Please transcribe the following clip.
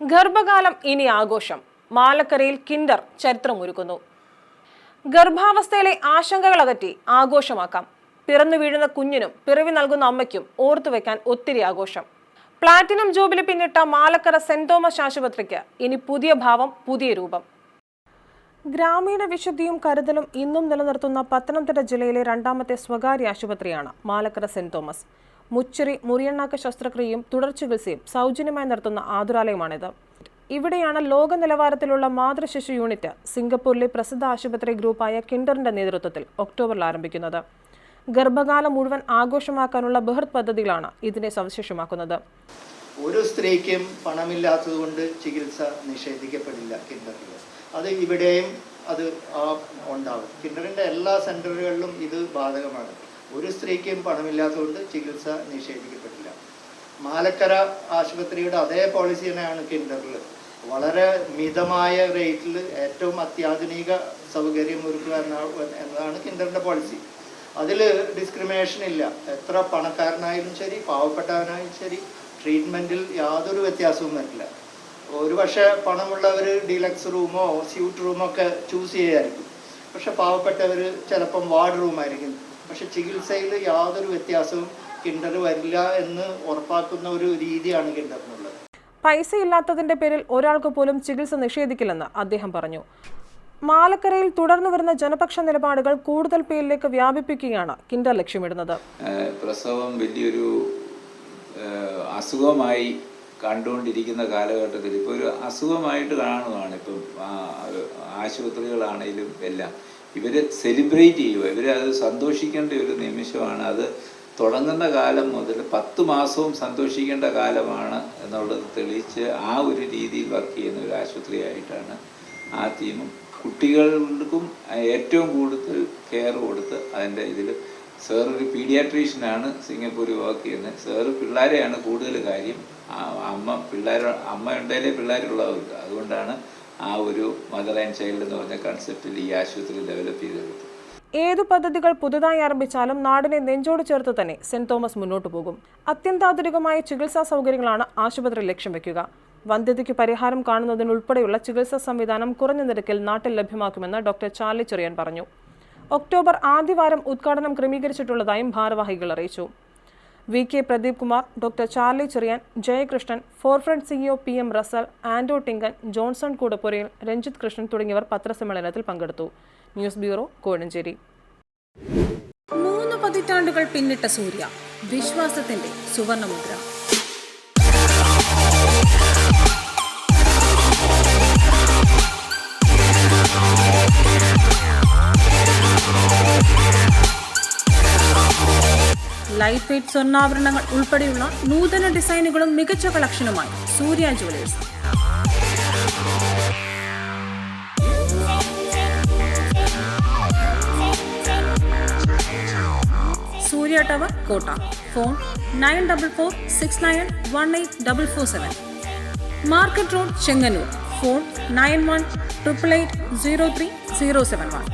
ഗർഭകാലം ഇനി ആഘോഷം. മാലക്കരയിൽ കിൻഡർ ചരിത്രമൊരുക്കുന്നു. ഗർഭാവസ്ഥയിലെ ആശങ്കകൾ അകറ്റി ആഘോഷമാക്കാം. പിറന്നു വീഴുന്ന കുഞ്ഞിനും പിറവി നൽകുന്ന അമ്മയ്ക്കും ഓർത്തുവെക്കാൻ ഒത്തിരി ആഘോഷം. പ്ലാറ്റിനം ജൂബിലി പിന്നിട്ട മാലക്കര സെന്റ് തോമസ് ആശുപത്രിക്ക് ഇനി പുതിയ ഭാവം പുതിയ രൂപം. ഗ്രാമീണ വിശുദ്ധിയും കരുതലും ഇന്നും നിലനിർത്തുന്ന പത്തനംതിട്ട ജില്ലയിലെ രണ്ടാമത്തെ സ്വകാര്യ ആശുപത്രിയാണ് മാലക്കര സെന്റ് തോമസ്. മുച്ചിറി മുറിയണ്ണാക്ക ശസ്ത്രക്രിയയും തുടർ ചികിത്സയും സൗജന്യമായി നടത്തുന്ന ആതുരാലയമാണിത്. ഇവിടെയാണ് ലോക നിലവാരത്തിലുള്ള മാതൃശിശു യൂണിറ്റ് സിംഗപ്പൂരിലെ പ്രസിദ്ധ ആശുപത്രി ഗ്രൂപ്പായ കിൻഡറിന്റെ നേതൃത്വത്തിൽ ഒക്ടോബറിൽ ആരംഭിക്കുന്നത്. ഗർഭകാലം മുഴുവൻ ആഘോഷമാക്കാനുള്ള ബൃഹത് പദ്ധതികളാണ് ഇതിനെ സവിശേഷമാക്കുന്നത്. ഒരു സ്ത്രീക്കും പണമില്ലാത്തതുകൊണ്ട് ചികിത്സ നിഷേധിക്കപ്പെടില്ല കിൻഡറിൽ അത് ഇവിടെയും അത് ഉണ്ടാവും. കിൻഡറിന്റെ എല്ലാ സെന്ററുകളിലും ഇത് ബാധകമാണ്. ഒരു സ്ത്രീക്കും പണമില്ലാത്തതുകൊണ്ട് ചികിത്സ നിഷേധിക്കപ്പെട്ടില്ല. മാലക്കര ആശുപത്രിയുടെ അതേ പോളിസി തന്നെയാണ് കിൻഡറിൽ വളരെ മിതമായ റേറ്റിൽ ഏറ്റവും അത്യാധുനിക സൗകര്യം ഒരുക്കുക എന്നതാണ് കിൻഡറിന്റെ പോളിസി അതിൽ ഡിസ്ക്രിമിനേഷൻ ഇല്ല. എത്ര പണക്കാരനായാലും ശരി പാവപ്പെട്ടവനായാലും ശരി ട്രീറ്റ്മെന്റിൽ യാതൊരു വ്യത്യാസവും വരില്ല. ഒരു പക്ഷേ പണമുള്ളവർ ഡീലക്സ് റൂമോ സ്യൂട്ട് റൂമോ ഒക്കെ ചൂസ് ചെയ്യായിരിക്കും. പക്ഷെ പാവപ്പെട്ടവർ ചിലപ്പം വാർഡ് റൂമായിരിക്കും പക്ഷെ ചികിത്സയിൽ യാതൊരു വ്യത്യാസവും കിണ്ടർ വരില്ല എന്ന് ഉറപ്പാക്കുന്ന ഒരു രീതിയാണ് കിണ്ടറിനുള്ളത്. പൈസ ഇല്ലാത്തതിന്റെ പേരിൽ ഒരാൾക്ക് പോലും ചികിത്സ നിഷേധിക്കില്ലെന്ന് അദ്ദേഹം പറഞ്ഞു. മാലക്കരയിൽ തുടർന്നു വരുന്ന ജനപക്ഷ നിലപാടുകൾ കൂടുതൽ പേരിലേക്ക് വ്യാപിപ്പിക്കുകയാണ് കിൻഡർ ലക്ഷ്യമിടുന്നത്. പ്രസവം വലിയൊരു അസുഖമായി കണ്ടുകൊണ്ടിരിക്കുന്ന കാലഘട്ടത്തിൽ ഇപ്പോൾ ഒരു അസുഖമായിട്ട് കാണുകയാണ് ഇപ്പം ആശുപത്രികളാണെങ്കിലും എല്ലാം. ഇവർ സെലിബ്രേറ്റ് ചെയ്യുക. ഇവർ അത് സന്തോഷിക്കേണ്ട ഒരു നിമിഷമാണ്. അത് തുടങ്ങുന്ന കാലം മുതൽ പത്ത് മാസവും സന്തോഷിക്കേണ്ട കാലമാണ് എന്നുള്ളത് തെളിയിച്ച് ആ ഒരു രീതിയിൽ വർക്ക് ചെയ്യുന്ന ഒരു ആശുപത്രിയായിട്ടാണ് ആ ടീമും കുട്ടികൾക്കും ഏറ്റവും കൂടുതൽ കെയർ കൊടുത്ത് അതിന്റെ ഇതിൽ സാർ ഒരു പീഡിയാട്രീഷ്യനാണ് സിംഗപ്പൂരിൽ വർക്ക് ചെയ്യുന്നത്. സാറ് പിള്ളേരെയാണ് കൂടുതൽ കാര്യം. അമ്മ പിള്ളേർ അമ്മ ഉണ്ടെങ്കിലേ പിള്ളേരുള്ളവർക്ക്. അതുകൊണ്ടാണ് ആ ഒരു മദർ ആൻഡ് ചൈൽഡ് എന്ന് പറഞ്ഞ കൺസെപ്റ്റിൽ ഈ ആശുപത്രി ഡെവലപ്പ് ചെയ്തെടുത്തു ഏതു പദ്ധതികൾ പുതുതായി ആരംഭിച്ചാലും നാടിനെ നെഞ്ചോട് ചേർത്ത് തന്നെ സെന്റ് തോമസ് മുന്നോട്ടു പോകും. അത്യന്താധുനികമായ ചികിത്സാ സൗകര്യങ്ങളാണ് ആശുപത്രി ലക്ഷ്യം വെക്കുക. വന്ധ്യതയ്ക്ക് പരിഹാരം കാണുന്നതിനുൾപ്പെടെയുള്ള ചികിത്സാ സംവിധാനം കുറഞ്ഞ നിരക്കിൽ നാട്ടിൽ ലഭ്യമാക്കുമെന്ന് ഡോക്ടർ ചാർലി ചെറിയാൻ പറഞ്ഞു. ഒക്ടോബർ ആദ്യവാരം ഉദ്ഘാടനം ക്രമീകരിച്ചിട്ടുള്ളതായും ഭാരവാഹികൾ അറിയിച്ചു. V K Pradeep Kumar doctor Charlie Cherian Jayakrishnan Forefront CEO P M Russel Ando Tinkan Johnson Koodappurayil Ranjith Krishnan തുടങ്ങിയവർ പത്രസമ്മേളനത്തിൽ പങ്കെടുത്തു. News bureau Kozhencherry. മൂന്ന് പതിറ്റാണ്ടുകൾ പിന്നിട്ട സൂര്യ വിശ്വാസത്തിന്റെ സുവർണമുദ്ര. ലൈറ്റ് വെയ്റ്റ് സ്വർണാഭരണങ്ങൾ ഉൾപ്പെടെയുള്ള നൂതന ഡിസൈനുകളും മികച്ച കളക്ഷനുമായി സൂര്യ ജുവലേഴ്സ് സൂര്യ ടവർ കോട്ട. Phone nine double four six nine one eight double four seven. Market road Chengannur. Phone nine one triple eight zero three zero seven one.